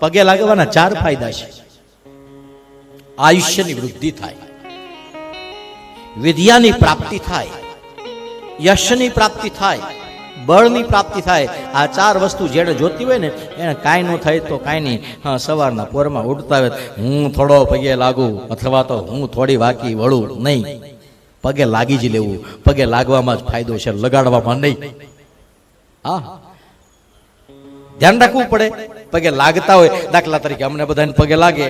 પગે લાગવાના ચાર ફાયદા છે. આયુષ્યની વૃદ્ધિ થાય. વિદ્યાની પ્રાપ્તિ થાય. યશની પ્રાપ્તિ થાય. બળની પ્રાપ્તિ થાય. આ ચાર વસ્તુ જેને જોતી હોય ને, એને કાંઈ ન થાય તો કાંઈ નહીં. હા, સવારના પોરમાં ઉઠતા હોય હું થોડો પગે લાગુ, અથવા તો હું થોડી વાકી વળું નહીં. પગે લાગી જ લેવું. પગે લાગવામાં જ ફાયદો છે, લગાડવામાં નહીં. હા ધ્યાન રાખવું પડે. પગે લાગતા હોય. દાખલા તરીકે અમને બધાને પગે લાગે.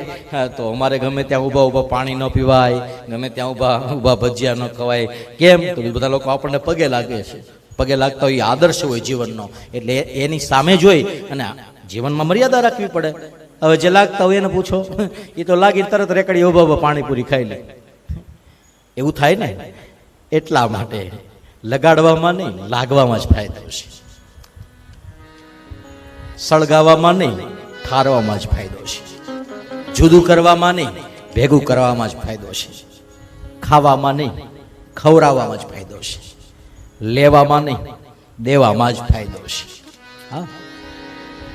તો અમારે ગમે ત્યાં ઊભા ઊભા પાણી ન પીવાય, ગમે ત્યાં ઊભા ઊભા ભજીયા ન ખવાય. કેમ? તો બધા લોકો આપણને પગે લાગે છે. પગે લાગતા હોય આદર્શ હોય જીવનનો. એટલે એની સામે જોઈ અને જીવનમાં મર્યાદા રાખવી પડે. હવે જે લાગતા હોય એને પૂછો. એ તો લાગી તરત રેકડી ઊભા ઊભા પાણીપુરી ખાઈ લે. એવું થાય ને? એટલા માટે લગાડવામાં નહીં, લાગવામાં જ ફાયદો છે. સળગાવવામાં નહીં, ઠારવામાં જ ફાયદો છે. જુદું કરવામાં નહીં, ભેગું કરવામાં જ ફાયદો છે. ખાવામાં નહીં, ખવડાવવામાં જ ફાયદો છે. લેવામાં નહીં, દેવામાં જ ફાયદો છે. હા.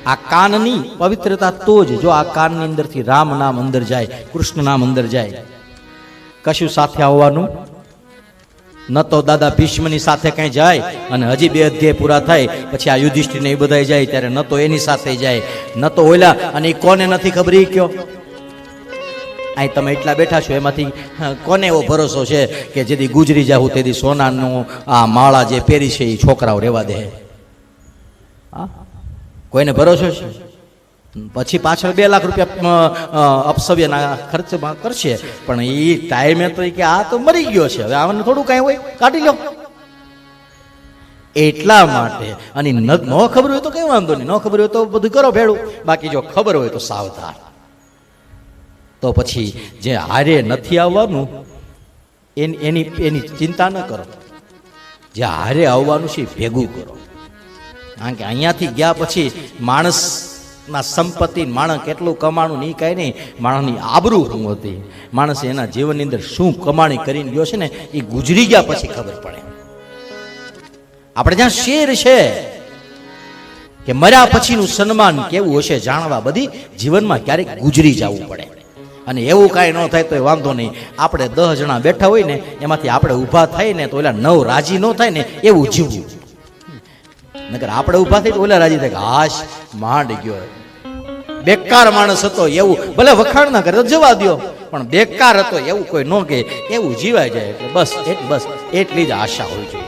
આ કાનની પવિત્રતા તો જ, જો આ કાનની અંદરથી રામ નામ અંદર જાય, કૃષ્ણ નામ અંદર જાય, કશું સાથે આવવાનું ન તો દાદા ભીષ્મની સાથે કઈ જાય અને હજી બે અધ્યાય પૂરા થાય, પછી આ યુધિષ્ઠિર ને એ બધા જાય, ત્યારે ન તો એની સાથે જાય, ન તો ઓલા, અને એ કોને નથી ખબર એ કયો? અહીં તમે એટલા બેઠા છો, એમાંથી કોને એવો ભરોસો છે કે જેથી ગુજરી જાઉં તેથી સોનાનું આ માળા જે પહેરી છે એ છોકરાઓ રહેવા દે? કોઈને ભરોસો છે? પછી પાછળ બે લાખ રૂપિયા અપસવ્યના ખર્ચમાં કરશે. પણ એ ટાઈમે તો કે આ તો મરી ગયો છે. હવે આને થોડું કાંઈ હોય, કાઢી લો. એટલા માટે. અને ન ખબર હોય તો કઈ વાંધો નહીં. ન ખબર હોય તો બધું કરો ભેળું. બાકી જો ખબર હોય તો સાવધાન. તો પછી જે હારે નથી આવવાનું, એની એની ચિંતા ન કરો. જે હારે આવવાનું છે ભેગું કરો. કારણ કે અહીંયાથી ગયા પછી માણસના સંપત્તિ માણસ કેટલું કમાણું નહીં કાંઈ નહીં. માણસની આબરૂ શું હતી. માણસ એના જીવનની અંદર શું કમાણી કરીને ગયો છે ને એ ગુજરી ગયા પછી ખબર પડે. આપણે જ્યાં શેર છે કે મર્યા પછીનું સન્માન કેવું હશે જાણવા બધી જીવનમાં ક્યારેક ગુજરી જવું પડે. અને એવું કાંઈ ન થાય તો વાંધો નહીં. આપણે દસ જણા બેઠા હોય ને, એમાંથી આપણે ઊભા થાય ને તો ઓલા નવ રાજી ન થાય ને, એવું જીવવું. નકર આપણે ઊભા થઈ ઓલા રાજી થાય હાશ, માંડ ગયો. બેકાર માણસ હતો એવું. ભલે વખાણ ના કરે જવા દ્યો. પણ બેકાર હતો એવું કોઈ ન કે એવું જીવાય જાય. બસ એ બસ, એટલી જ આશા હોવી જોઈએ.